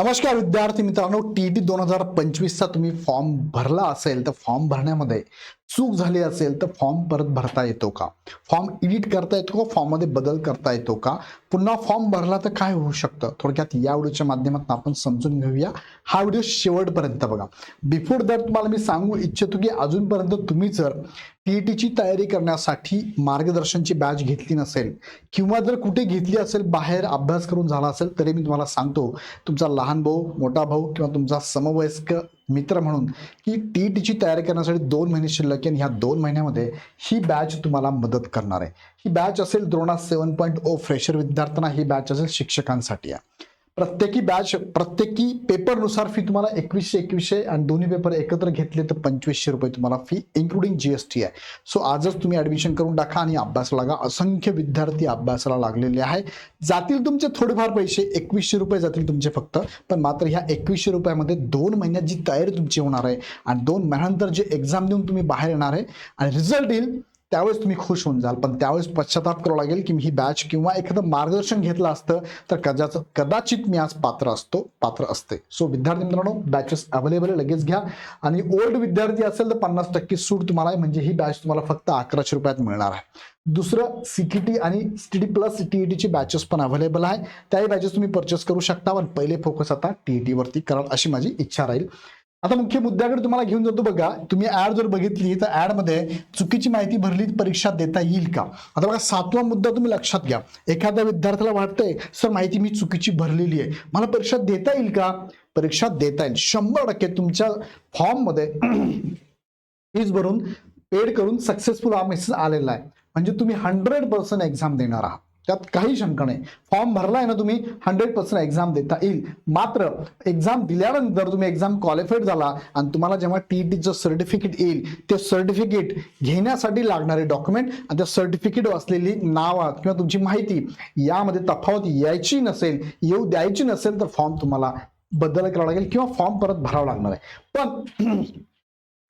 नमस्कार विद्यार्थी मित्रांनो टी डी दोन हजार पंचवीसचा तुम्ही फॉर्म भरला असेल तर फॉर्म भरण्यामध्ये चूक झाली असेल तर फॉर्म परत भरता येतो का? फॉर्म एडिट करता येतो का? फॉर्ममध्ये बदल करता येतो का? पुन्हा फॉर्म भरला तर काय होऊ शकतं? थोडक्यात या व्हिडिओच्या माध्यमातून आपण समजून घेऊया. हा व्हिडिओ शेवटपर्यंत बघा. बिफोर दॅट तुम्हाला मी सांगू इच्छितो की अजूनपर्यंत तुम्ही जर टीईटीची तयारी करण्यासाठी मार्गदर्शनची बॅच घेतली नसेल किंवा जर कुठे घेतली असेल बाहेर अभ्यास करून झाला असेल तरी मी तुम्हाला सांगतो. तुमचा लहान भाऊ मोठा भाऊ किंवा तुमचा समवयस्क मित्र म्हणून की टी टीची तयारी करण्यासाठी दोन महिने शिल्लक आणि ह्या दोन महिन्यामध्ये ही बॅच तुम्हाला मदत करणार आहे. ही बॅच असेल Drona seven point O fresher विद्यार्थ्यांना ही बॅच असेल शिक्षकांसाठी आहे. प्रत्येकी बॅच प्रत्येकी पेपरनुसार फी तुम्हाला एकवीसशे एकवीसशे आणि दोन्ही पेपर एकत्र घेतले तर पंचवीसशे रुपये तुम्हाला fee including G S T आहे. सो आजच तुम्ही ॲडमिशन करून टाका आणि अभ्यास लागा. असंख्य विद्यार्थी अभ्यासाला लागलेले आहे. जातील तुमचे थोडेफार पैसे एकवीसशे रुपये जातील तुमचे फक्त. पण मात्र ह्या एकवीसशे रुपयामध्ये दोन महिन्यात जी तयारी तुमची होणार आहे आणि दोन महिन्यानंतर जे एक्झाम देऊन तुम्ही बाहेर येणार आहे आणि रिझल्ट येईल त्यावेळेस तुम्ही खुश होऊन जाल. पण त्यावेळेस पश्चाताप करावं लागेल की मी ही बॅच किंवा एखादं मार्गदर्शन घेतलं असतं तर कदाच कदाचित मी आज पात्र असतो पात्र असते. सो विद्यार्थी मित्रांनो बॅचेस अवेलेबल लगेच घ्या. आणि ओल्ड विद्यार्थी असेल तर पन्नास टक्के सूट तुम्हाला आहे म्हणजे ही बॅच तुम्हाला फक्त अकराशे रुपयात मिळणार आहे. दुसरं सीटीटी आणि सीटीटी प्लस सीटीईटीची बॅचेस पण अवेलेबल आहे. त्याही बॅचेस तुम्ही परचेस करू शकता पण पहिले फोकस आता टीईटी वरती कराल अशी माझी इच्छा राहील. आता मुख्य मुद्द्याकडे तुम्हाला घेऊन जातो बघा. तुम्ही ऍड जर बघितली तर ऍडमध्ये चुकीची माहिती भरली तर परीक्षा देता येईल का? आता बघा सातवा मुद्दा तुम्ही लक्षात घ्या. एखाद्या विद्यार्थ्याला वाटतंय सर माहिती मी चुकीची भरलेली आहे. मला परीक्षा देता येईल का? परीक्षा देता येईल. शंभर टक्के तुमच्या फॉर्ममध्ये फीज भरून पेड करून सक्सेसफुल हा मेसेज आलेला आहे. म्हणजे तुम्ही हंड्रेड पर्सेंट एक्झाम देणार आहात. त्यात काही शंका नाही. फॉर्म भरलाय ना तुम्ही हंड्रेड पर्सेंट एक्झाम देता येईल. मात्र एक्झाम दिल्यानंतर तुम्ही एक्झाम क्वालिफाईड झाला आणि तुम्हाला जेव्हा टीईटीचं सर्टिफिकेट येईल ते सर्टिफिकेट घेण्यासाठी लागणारे डॉक्युमेंट आणि त्या सर्टिफिकेट असलेली नावात किंवा तुमची माहिती यामध्ये तफावत यायची नसेल येऊ द्यायची नसेल तर फॉर्म तुम्हाला बदल करावा लागेल किंवा फॉर्म परत भरावा लागणार आहे. पण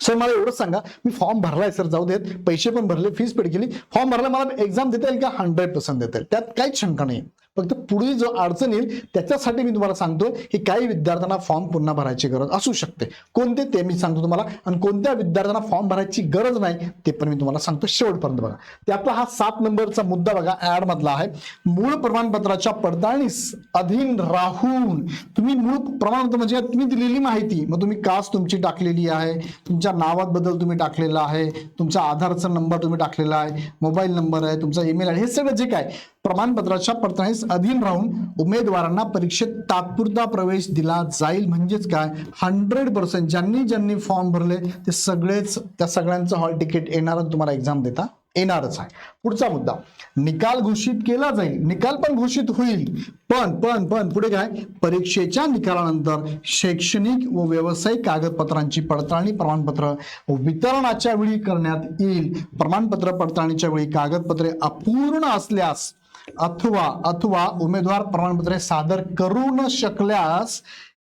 सर मला एवढंच सांगा मी फॉर्म भरलाय सर जाऊ देत. पैसे पण भरले फीस पेड केली. फॉर्म भरला मला एक्झाम देता येईल का? हंड्रेड पर्सेंट देता येईल. त्यात काहीच शंका नाही फक्त पुढे जो अडचण येईल त्याच्यासाठी मी तुम्हाला सांगतोय की काही विद्यार्थ्यांना फॉर्म पुन्हा भरायची गरज असू शकते. कोणते ते मी सांगतो तुम्हाला आणि कोणत्या विद्यार्थ्यांना फॉर्म भरायची गरज नाही ते पण मी तुम्हाला सांगतो शेवटपर्यंत बघा. त्यातला हा सात नंबरचा मुद्दा बघा ऍड मधला आहे. मूळ प्रमाणपत्राच्या पडताळणीस अधीन राहून तुम्ही मूळ प्रमाणपत्र म्हणजे तुम्ही दिलेली माहिती मग तुम्ही कास्ट तुमची टाकलेली आहे तुमच्या नावात बदल तुम्ही टाकलेला आहे तुमचा आधारचा नंबर तुम्ही टाकलेला आहे मोबाईल नंबर आहे तुमचा ईमेल आहे हे सगळं जे काय प्रमाणपत्राच्या पडताळणीस अधीन राहून उमेदवारांना परीक्षेत तात्पुरता प्रवेश दिला जाईल म्हणजेच काय? हंड्रेड पर्सेंट ज्यांनी ज्यांनी फॉर्म भरले ते सगळेच त्या सगळ्यांचं हॉल तिकीट येणार तुम्हाला एक्झाम देता येणारच आहे. पुढचा मुद्दा. निकाल घोषित केला जाईल. निकाल पण घोषित होईल. पण पण पण पुढे काय? परीक्षेच्या निकालानंतर शैक्षणिक व व्यावसायिक कागदपत्रांची पडताळणी प्रमाणपत्र वितरणाच्या वेळी करण्यात येईल. प्रमाणपत्र पडताळणीच्या वेळी कागदपत्रे अपूर्ण असल्यास अथवा अथवा उमेदवार प्रमाणपत्रे सादर करू न शकल्यास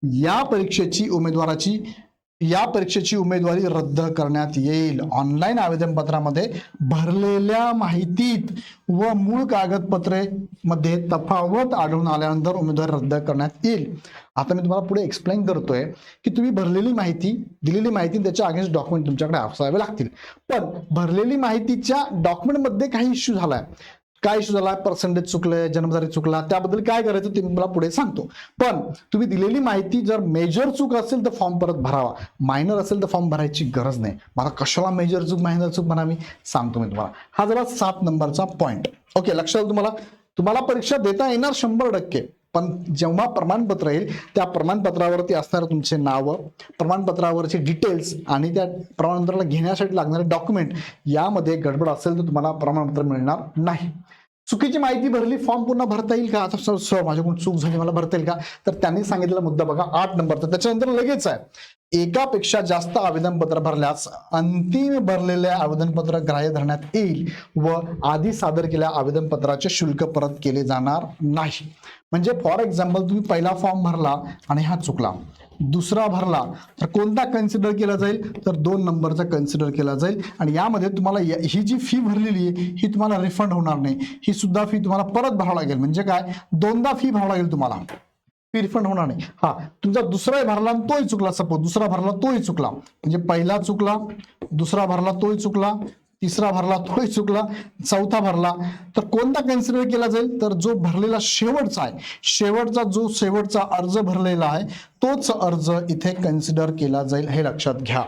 या परीक्षेची उमेदवाराची या परीक्षेची उमेदवारी रद्द करण्यात येईल. ऑनलाईन आवेदन पत्रामध्ये भरलेल्या माहितीत व मूळ कागदपत्रे मध्ये तफावत आढळून आल्यानंतर उमेदवारी रद्द करण्यात येईल. आता मी तुम्हाला पुढे एक्सप्लेन करतोय की तुम्ही भरलेली माहिती दिलेली माहिती त्याच्या अगेन्स्ट डॉक्युमेंट तुमच्याकडे असावे लागतील. पण भरलेली माहितीच्या डॉक्युमेंटमध्ये काही इश्यू झालाय. काय इश्यू झाला? पर्सेंटेज चुकलंय जन्मतारीख चुकला. त्याबद्दल काय करायचं ते मला पुढे सांगतो. पण तुम्ही दिलेली माहिती जर मेजर चूक असेल तर फॉर्म परत भरावा. मायनर असेल तर फॉर्म भरायची गरज नाही. मला कशाला मेजर चूक मायनर चूक म्हणावी? सांगतो मी तुम्हाला. हा जरा सात नंबरचा पॉईंट ओके लक्षात तुम्हाला? तुम्हाला परीक्षा देता येणार शंभर टक्के. पण जेव्हा प्रमाणपत्र येईल त्या प्रमाणपत्रावरती असणारं तुमचे नावं प्रमाणपत्रावरचे डिटेल्स आणि त्या प्रमाणपत्राला घेण्यासाठी लागणारे डॉक्युमेंट यामध्ये गडबड असेल तर तुम्हाला प्रमाणपत्र मिळणार नाही. चुकीची माहिती भरली फॉर्म पुन्हा भरता येईल का? आता सर सर माझ्याकडून चूक झाली मला भरता येईल का? तर त्यांनी सांगितलेला मुद्दा बघा आठ नंबरचा. त्याच्यानंतर लगेच आहे. एकापेक्षा जास्त आवेदनपत्र भरल्यास अंतिम भरलेले आवेदनपत्र ग्राह्य धरण्यात येईल व आधी सादर केलेल्या आवेदनपत्राचे शुल्क परत केले जाणार नाही. म्हणजे फॉर एक्झाम्पल तुम्ही पहिला फॉर्म भरला आणि हा चुकला. दुसरा भरला तर कोणता कन्सिडर केला जाईल? तर दोन नंबरचा कन्सिडर केला जाईल. आणि यामध्ये तुम्हाला या- ही जी फी भरलेली आहे ही तुम्हाला रिफंड होणार नाही. ही सुद्धा फी तुम्हाला परत भरावं लागेल. म्हणजे काय? दोनदा फी भरावं लागेल तुम्हाला. फी रिफंड होणार नाही. हा तुमचा दुसराही भरला आणि तोही चुकला. सपोज दुसरा भरला तोही चुकला. म्हणजे पहिला चुकला दुसरा भरला तोही चुकला. तिसरा भरला तोही चुकला चौथा भरला. तर कोणता कन्सिडर केला जाईल? तर जो भरलेला शेवटचा आहे शेवटचा जो शेवटचा अर्ज भरलेला आहे तोच अर्ज इथे कन्सिडर केला जाईल. हे लक्षात घ्या.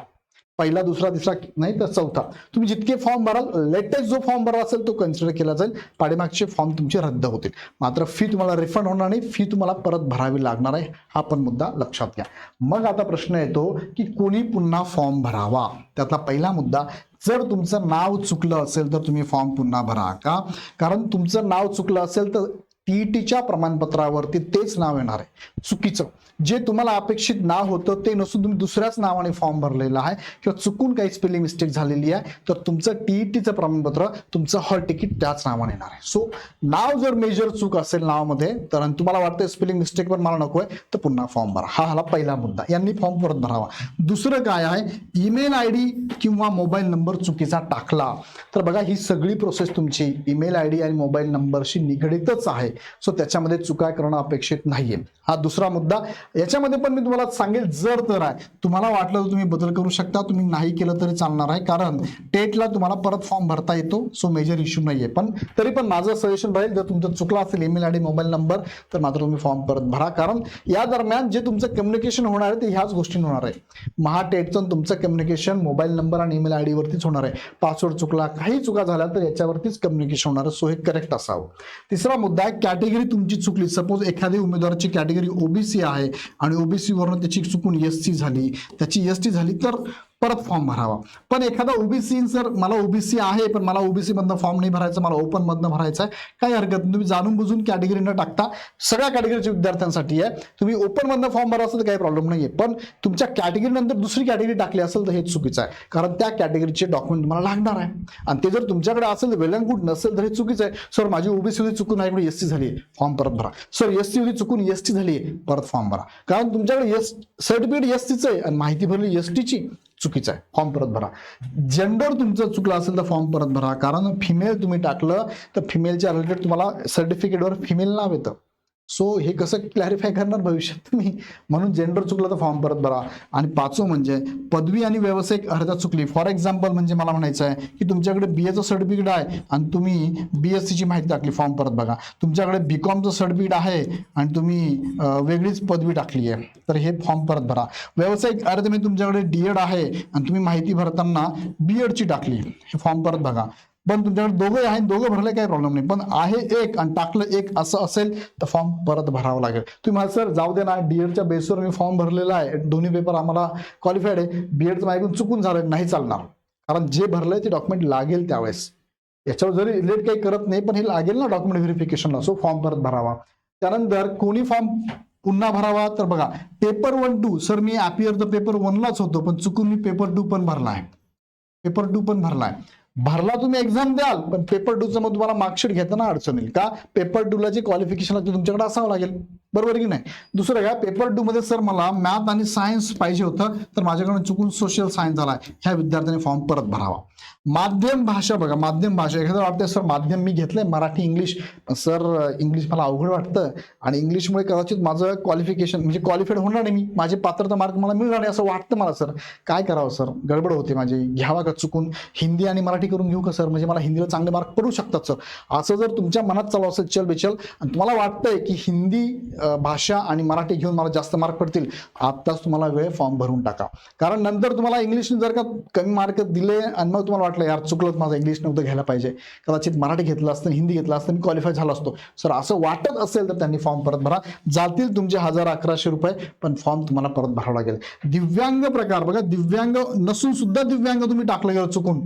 पहिला दुसरा तिसरा नाही तर चौथा. तुम्ही जितके फॉर्म भराल लेटेस्ट जो फॉर्म भरला असेल तो कन्सिडर केला जाईल. पाठीमागचे फॉर्म तुमचे रद्द होतील. मात्र फी तुम्हाला रिफंड होणार नाही. फी तुम्हाला परत भरावी लागणार आहे. हा पण मुद्दा लक्षात घ्या. मग आता प्रश्न येतो की कोणी पुन्हा फॉर्म भरावा? त्यातला पहिला मुद्दा जर तुमचं नाव चुकलं असेल तर तुम्ही फॉर्म पुन्हा भरा का? कारण तुमचं नाव चुकलं असेल तर टीईटीच्या प्रमाणपत्रावरती तेच नाव येणार आहे. चुकीचं. जे तुम्हाला अपेक्षित नाव होतं ते नसून तुम्ही दुसऱ्याच नावाने फॉर्म भरलेला आहे किंवा चुकून काही स्पेलिंग मिस्टेक झालेली आहे तर तुमचं टीईटीचं प्रमाणपत्र तुमचं हॉल तिकीट त्याच नावाने येणार आहे. सो नाव जर मेजर चूक असेल नावामध्ये तर तुम्हाला वाटतं स्पेलिंग मिस्टेक पण मला नको आहे तर पुन्हा फॉर्म भरा. हा हा पहिला मुद्दा. यांनी फॉर्म परत भरावा. दुसरं काय आहे? ईमेल आय डी किंवा मोबाईल नंबर चुकीचा टाकला. तर बघा ही सगळी प्रोसेस तुमची ईमेल आय डी आणि मोबाईल नंबरशी निगडीतच आहे. सो त्याच्यामध्ये चुका करणं अपेक्षित नाहीये. हा दुसरा मुद्दा. याच्यामध्ये पण मी तुम्हाला सांगेल जर तर आहे. तुम्हाला वाटलं तर तुम्ही बदल करू शकता. तुम्ही नाही केलं तरी चालणार आहे. कारण टेटला तुम्हाला परत फॉर्म भरता येतो. सो मेजर इश्यू नाहीये. पण तरी पण माझं सजेशन राहील जर तुमचं चुकला असेल email I D mobile number तर मात्र तुम्ही फॉर्म परत भरा. कारण या दरम्यान जे तुमचं कम्युनिकेशन होणार आहे ते ह्याच गोष्टी होणार आहे. महाटेटचं तुमचं कम्युनिकेशन मोबाईल नंबर आणि ईमेल आय डीवरतीच होणार आहे. पासवर्ड चुकला काही चुका झाल्या तर याच्यावरतीच कम्युनिकेशन होणार आहे. सो हे करेक्ट असावं. तिसरा मुद्दा आहे कॅटेगरी तुमची चुकली. सपोज एखाद्या उमेदवाराची कॅटेगरी ओबीसी आहे आणि ओबीसी वरून त्याची चुकून एस सी झाली. त्याची एस टी झाली तर परत फॉर्म भरावा. पण एखादा ओबीसी जर मला ओबीसी आहे पण मला ओबीसीमधनं फॉर्म नाही भरायचा मला ओपनमधनं भरायचं भरायचा आहे काही हरकत नाही. तुम्ही जाणून बुजून कॅटेगरी न टाकता सगळ्या कॅटेगरीच्या विद्यार्थ्यांसाठी आहे. तुम्ही ओपनमधनं फॉर्म भरा असेल तर काही प्रॉब्लेम नाही आहे पण तुमच्या कॅटेगरीनंतर दुसरी कॅटेगरी टाकली असेल तर हे चुकीचं आहे. कारण त्या कॅटेगरीचे डॉक्युमेंट तुम्हाला लागणार आहे. आणि ते जर तुमच्याकडे असेल वेल अँड गुड नसेल तर हे चुकीचं आहे. सर माझी ओबीसी होती चुकून माझ्याकडे एस टी झाली आहे फॉर्म परत भरा. सर एस टी होती चुकून एस टी झाली आहे परत फॉर्म भरा. कारण तुमच्याकडे एस सर्टिफिकेट एस टीचं आहे आणि माहिती भरली एस टीची चुकीचं आहे. फॉर्म परत भरा. जेंडर तुमचं चुकलं असेल तर फॉर्म परत भरा. कारण फिमेल तुम्ही टाकलं तर फिमेलच्या रिलेटेड तुम्हाला सर्टिफिकेटवर फिमेल नाव येतं. सो हे कसं क्लॅरिफाय करणार भविष्यात तुम्ही? म्हणून जेंडर चुकला तर फॉर्म परत भरा. आणि पाचवं म्हणजे पदवी आणि व्यावसायिक अर्जात चुकली. फॉर एक्झाम्पल म्हणजे मला म्हणायचं आहे की तुमच्याकडे बी एचं सर्टिफिकेट आहे आणि तुम्ही बी एस सीची माहिती टाकली फॉर्म परत बघा. तुमच्याकडे बी कॉमचं सर्टिफिकेट आहे आणि तुम्ही वेगळीच पदवी टाकली आहे. तर हे फॉर्म परत भरा. व्यावसायिक अर्ध म्हणजे तुमच्याकडे डी एड आहे आणि तुम्ही माहिती भरताना बी एडची टाकली. हे फॉर्म परत बघा. पण तुमच्याकडे दोघं आहे दोघं भरले काही प्रॉब्लेम नाही. पण आहे एक आणि टाकलं एक असं असेल तर फॉर्म परत भरावा लागेल. तुम्ही मला सर जाऊ दे ना डीएडच्या बेसवर मी फॉर्म भरलेला आहे. दोन्ही पेपर आम्हाला क्वालिफाईड आहे. बीएडचं ऐकून चुकून झालं नाही चालणार. कारण जे भरलंय ते डॉक्युमेंट लागेल त्यावेळेस. याच्यावर जरी रिलेट काही करत नाही पण हे लागेल ना डॉक्युमेंट व्हेरिफिकेशनला सो फॉर्म परत भरावा. त्यानंतर कोणी फॉर्म पुन्हा भरावा तर बघा पेपर वन टू सर मी अपियर तर पेपर वनलाच होतो पण चुकून मी पेपर टू पण भरला आहे. पेपर टू पण भरलाय भरला तुम्ही एक्झाम द्याल पण पेपर टूचं मग तुम्हाला मार्कशीट घेताना अडचण येईल. का? पेपर टूला जे क्वालिफिकेशन लागते तुमच्याकडे असावं लागेल. बरोबर की नाही? दुसरं काय? पेपर टू मध्ये सर मला मॅथ आणि सायन्स पाहिजे होतं तर माझ्याकडून चुकून सोशल सायन्स झाला. ह्या विद्यार्थ्याने फॉर्म परत भरावा. माध्यम भाषा बघा माध्यम भाषा. एखादं वाटतं सर माध्यम मी घेतलंय मराठी इंग्लिश. सर इंग्लिश मला अवघड वाटतं आणि इंग्लिशमुळे कदाचित माझं क्वालिफिकेशन म्हणजे क्वालिफाईड होणार नाही मी. माझे पात्रता मार्क मला मिळणार नाही असं वाटतं मला सर. काय करावं सर? गडबड होते माझी. घ्यावा का चुकून? हिंदी आणि मराठी करून घेऊ का सर? म्हणजे मला हिंदीला चांगले मार्क पडू शकतात सर. असं जर तुमच्या मनात चालू असेल चल बेचल आणि तुम्हाला वाटतंय की हिंदी भाषा आणि मराठी घेऊन मला जास्त मार्क पडतील आत्ताच तुम्हाला वेळ फॉर्म भरून टाका. कारण नंतर तुम्हाला इंग्लिशने जर का कमी मार्क दिले आणि मग तुम्हाला वाटलं यार चुकलंच माझं इंग्लिश नव्हतं घ्यायला पाहिजे. कदाचित मराठी घेतलं असतं हिंदी घेतलं असतं मी क्वालिफाय झाला असतो. सर असं वाटत असेल तर त्यांनी फॉर्म परत भरा. जातील तुमचे हजार अकराशे रुपये पण फॉर्म तुम्हाला परत भरावा लागेल. दिव्यांग प्रकार बघा दिव्यांग नसून सुद्धा दिव्यांग तुम्ही टाकलं गेलं चुकून.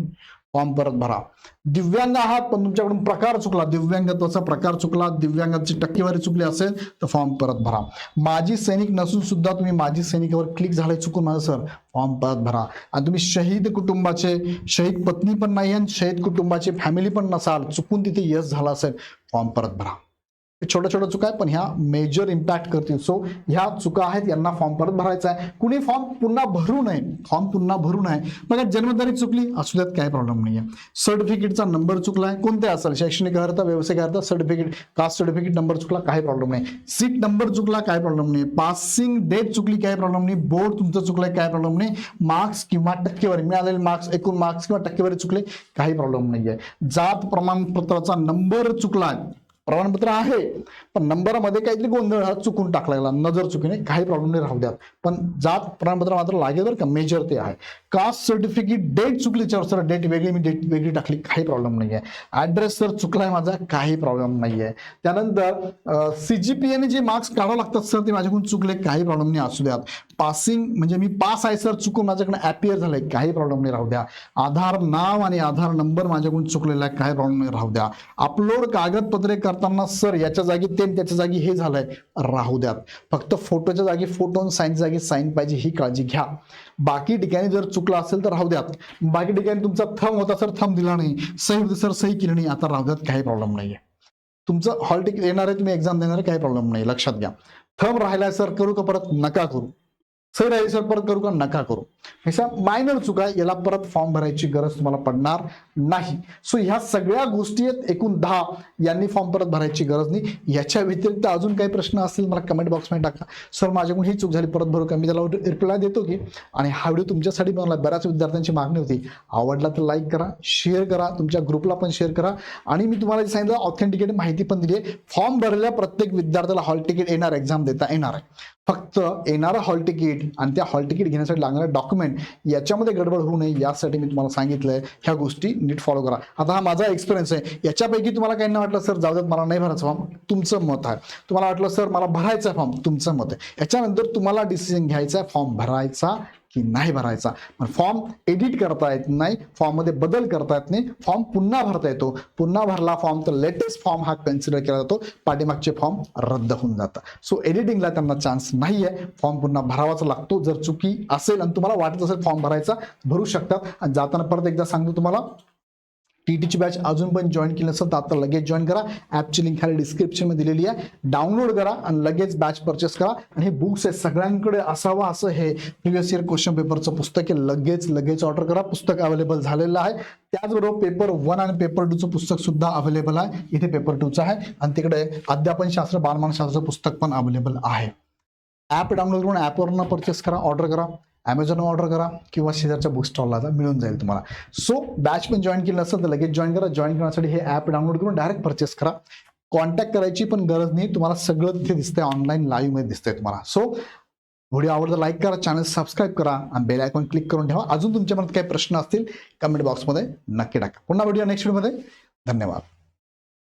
फॉर्म परत भरा. दिव्यांग आहात पण तुमच्याकडून प्रकार चुकला. दिव्यांगत्वाचा प्रकार चुकला दिव्यांगाची टक्केवारी चुकली असेल तर फॉर्म परत भरा. माजी सैनिक नसून सुद्धा तुम्ही माजी सैनिकावर क्लिक झाले चुकून माझं सर फॉर्म परत भरा. आणि तुम्ही शहीद कुटुंबाचे शहीद पत्नी पण नाही आणि शहीद कुटुंबाची फॅमिली पण नसाल चुकून तिथे यश झाला असेल फॉर्म परत भरा. छोट्या छोट्या चुका आहे पण ह्या मेजर इम्पॅक्ट करतील. सो ह्या चुका आहेत यांना फॉर्म परत भरायचा आहे. कुणी फॉर्म पुन्हा भरू नये फॉर्म पुन्हा भरू नये. बघा जन्मतारीख चुकली असू द्यात काय प्रॉब्लेम नाही आहे सर्टिफिकेटचा नंबर चुकलाय कोणत्या असेल? शैक्षणिक अर्थ व्यावसायिक अर्थ सर्टिफिकेट कास्ट सर्टिफिकेट नंबर चुकला काही प्रॉब्लेम नाही. सीट नंबर चुकला काय प्रॉब्लेम नाही. पासिंग डेट चुकली काय प्रॉब्लेम नाही. बोर्ड तुमचं चुकलाय काय प्रॉब्लेम नाही. मार्क्स किंवा टक्केवारी मिळालेले मार्क्स एकूण मार्क्स किंवा टक्केवारी चुकले काही प्रॉब्लेम नाही आहे जात प्रमाणपत्राचा नंबर चुकलाय प्रमाणपत्र आहे पण नंबरमध्ये काहीतरी गोंधळ हा चुकून टाकला गेला नजर चुकीने काही प्रॉब्लेम नाही राहू द्यात. पण जात प्रमाणपत्र मात्र लागेल बरं का मेजर ते आहे. कास्ट सर्टिफिकेट डेट चुकली सर डेट वेगळी मी डेट वेगळी टाकली काही प्रॉब्लेम नाही आहे ऍड्रेस सर चुकलाय माझा काही प्रॉब्लेम नाही आहे त्यानंतर सीजीपीएने जे मार्क्स काढावं लागतात सर ते माझ्याकडून चुकले काही प्रॉब्लेम नाही असू द्यात. पासिंग म्हणजे मी पास आहे सर चुकून माझ्याकडे अपियर झालंय काही प्रॉब्लेम नाही राहू द्या. आधार नाव आणि आधार नंबर माझ्याकडून चुकलेला आहे काही प्रॉब्लेम नाही राहू द्या. अपलोड कागदपत्रे करताना सर याच्या जागी ते त्याच्या जागी हे झालंय. राहू द्यात. फक्त फोटोच्या जागी फोटो साईन साईनच्या जागी साईन पाहिजे ही काळजी घ्या. बाकी ठिकाणी जर चुकला असेल तर राहू द्यात. बाकी ठिकाणी तुमचा थम होता सर थम दिला नाही. सही होती सर सही केली नाही. आता राहू द्यात काही प्रॉब्लेम नाहीये. तुमचं हॉल तिकीट येणार आहे तुम्ही एक्झाम देणार काही प्रॉब्लेम नाही लक्षात घ्या. थम राहिलाय सर करू का परत? नका करू. सर राहिले सर परत करू का? नका करू. ह्याचा मायनर चुका आहे, याला परत फॉर्म भरायची गरज तुम्हाला पडणार नाही. सो ह्या सगळ्या गोष्टी आहेत एकूण दहा. यांनी फॉर्म परत भरायची गरज नाही. याच्या व्यतिरिक्त अजून काही प्रश्न असतील मला कमेंट बॉक्समध्ये टाका. सर माझ्याकडून ही चूक झाली परत भरू का? मी त्याला रिप्लाय देतो की आणि हा व्हिडिओ तुमच्यासाठी बनवला. बऱ्याच विद्यार्थ्यांची मागणी होती. आवडला तर लाईक करा शेअर करा तुमच्या ग्रुपला पण शेअर करा. आणि मी तुम्हाला जे सांगितलं ऑथेंटिकेट माहिती पण दिली आहे. फॉर्म भरलेल्या प्रत्येक विद्यार्थ्याला हॉल तिकीट येणार एक्झाम देता येणार आहे. फक्त येणारं हॉल तिकीट आणि त्या हॉल तिकीट घेण्यासाठी लागणारे डॉक्युमेंट याच्यामध्ये गडबड होऊ नये यासाठी मी तुम्हाला सांगितलं आहे ह्या गोष्टी नीट फॉलो करा. आता हा माझा एक्सपिरियन्स आहे. याच्यापैकी तुम्हाला काही नाही वाटलं सर जाऊ देत मला नाही भरायचं फॉर्म तुमचं मत आहे. तुम्हाला वाटलं सर मला भरायचा फॉर्म तुमचं मत आहे. याच्यानंतर तुम्हाला डिसिजन घ्यायचा आहे. फॉर्म भरायचा की नाही भरायचा. पण फॉर्म एडिट करता येत नाही फॉर्ममध्ये बदल करता येत नाही फॉर्म पुन्हा भरता येतो. पुन्हा भरला फॉर्म तर लेटेस्ट फॉर्म हा कन्सिडर केला जातो. पाठीमागचे फॉर्म रद्द होऊन जातात. सो एडिटिंगला त्यांना चान्स नाही आहे फॉर्म पुन्हा भरावाचा लागतो. जर चुकी असेल आणि तुम्हाला वाटत असेल फॉर्म भरायचा भरू शकतात. आणि जाताना परत एकदा सांगतो तुम्हाला. टी टीची बॅच अजून पण जॉईन केली नसेल तर आता लगेच जॉईन करा. ॲपची लिंक खाली डिस्क्रिप्शनमध्ये दिलेली आहे. डाउनलोड करा आणि लगेच बॅच परचेस करा. आणि हे बुक्स आहे सगळ्यांकडे असावं असं हे प्रिव्हियस इयर क्वेश्चन पेपरचं पुस्तक आहे. लगेच लगेच ऑर्डर करा. पुस्तक अवेलेबल झालेलं आहे. त्याचबरोबर पेपर वन आणि पेपर टूचं पुस्तक सुद्धा अवेलेबल आहे. इथे पेपर टूचं आहे. आणि तिकडे अध्यापनशास्त्र बालमानशास्त्र पुस्तक पण अवेलेबल आहे. ॲप डाउनलोड करून ॲपवरनं परचेस करा ऑर्डर करा. ॲमेझॉन ऑर्डर करा किंवा शेजारच्या बुक स्टॉलला जा मिळून जाईल तुम्हाला. सो बॅच पण जॉईन केलं नसेल तर लगेच जॉईन करा. जॉईन करण्यासाठी हे ॲप डाउनलोड करून डायरेक्ट परचेस करा. कॉन्टॅक्ट करायची पण गरज नाही. तुम्हाला सगळं तिथे दिसतंय. ऑनलाईन लाईव्हमध्ये दिसतंय तुम्हाला. सो व्हिडिओ आवडता लाईक करा. चॅनल सबस्क्राईब करा. आणि बेल आयकॉन क्लिक करून ठेवा. अजून तुमच्या मनात काही प्रश्न असतील कमेंट बॉक्समध्ये नक्की टाका. पुन्हा व्हिडिओ नेक्स्ट व्हिडिओमध्ये धन्यवाद.